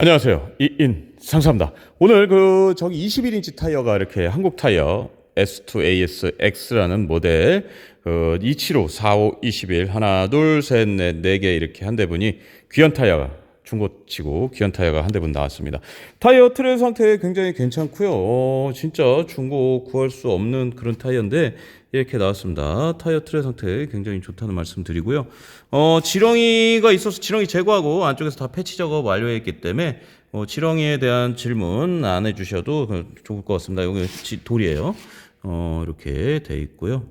안녕하세요. 이인 상사입니다. 오늘 그 저기 21인치 타이어가 이렇게 한국 타이어 S2AS X라는 모델 그 275, 45, 21 하나 둘 셋 넷 네 개 이렇게 한 대분이 귀한 타이어가 중고치고 귀한 타이어가 한 대분 나왔습니다. 타이어 트레 상태 굉장히 괜찮고요. 어, 진짜 중고 구할 수 없는 그런 타이어인데 이렇게 나왔습니다. 타이어 트레 상태 굉장히 좋다는 말씀 드리고요. 어, 지렁이가 있어서 지렁이 제거하고 안쪽에서 다 패치 작업 완료했기 때문에 어, 지렁이에 대한 질문 안 해주셔도 그, 좋을 것 같습니다. 여기 지- 돌이에요. 어, 이렇게 돼 있고요.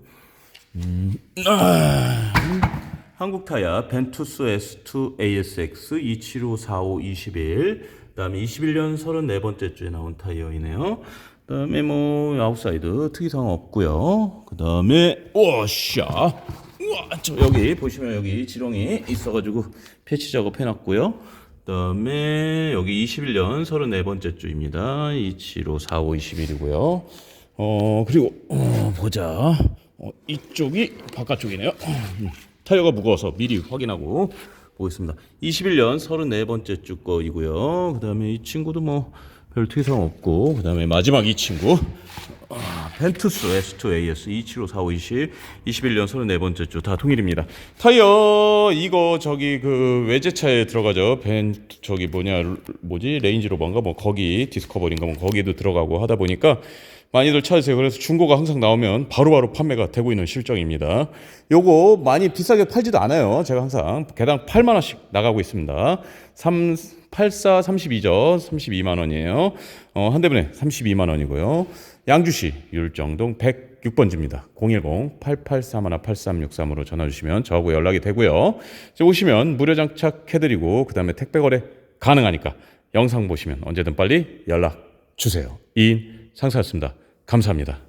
한국 타이어 벤투스 S2 ASX 27545 21 그다음에 21년 34번째 주에 나온 타이어이네요. 그다음에 뭐 아웃사이드 특이사항 없고요. 그다음에 오샤 우와 저 여기 보시면 여기 지렁이 있어가지고 패치 작업 해놨고요. 그다음에 여기 21년 34번째 주입니다. 27545 21이고요. 어 그리고 어, 보자. 어, 이쪽이 바깥쪽이네요. 음, 타이어가 무거워서 미리 확인하고 보겠습니다. 21년 34번째 주 거이고요. 그 다음에 이 친구도 뭐 별 특이사항 없고 그 다음에 마지막 이 친구 아, 펜투스 S2AS 2754520 21년 34번째 주 다 통일입니다. 타이어 이거 저기 그 외제차에 들어가죠. 벤 저기 뭐냐 뭐지 레인지로버인가 뭐 거기 디스커버인가 뭐 거기도 들어가고 하다 보니까 많이들 찾으세요. 그래서 중고가 항상 나오면 바로바로 판매가 되고 있는 실정입니다. 요거 많이 비싸게 팔지도 않아요. 제가 항상 개당 8만 원씩 나가고 있습니다. 3 84 32죠. 32만 원이에요. 어, 한 대분에 32만 원이고요. 양주시 율정동 106번 지입니다. 010-8831-8363으로 전화 주시면 저하고 연락이 되고요. 오시면 무료 장착해 드리고 그 다음에 택배 거래 가능하니까 영상 보시면 언제든 빨리 연락 주세요. 이인 상사였습니다. 감사합니다.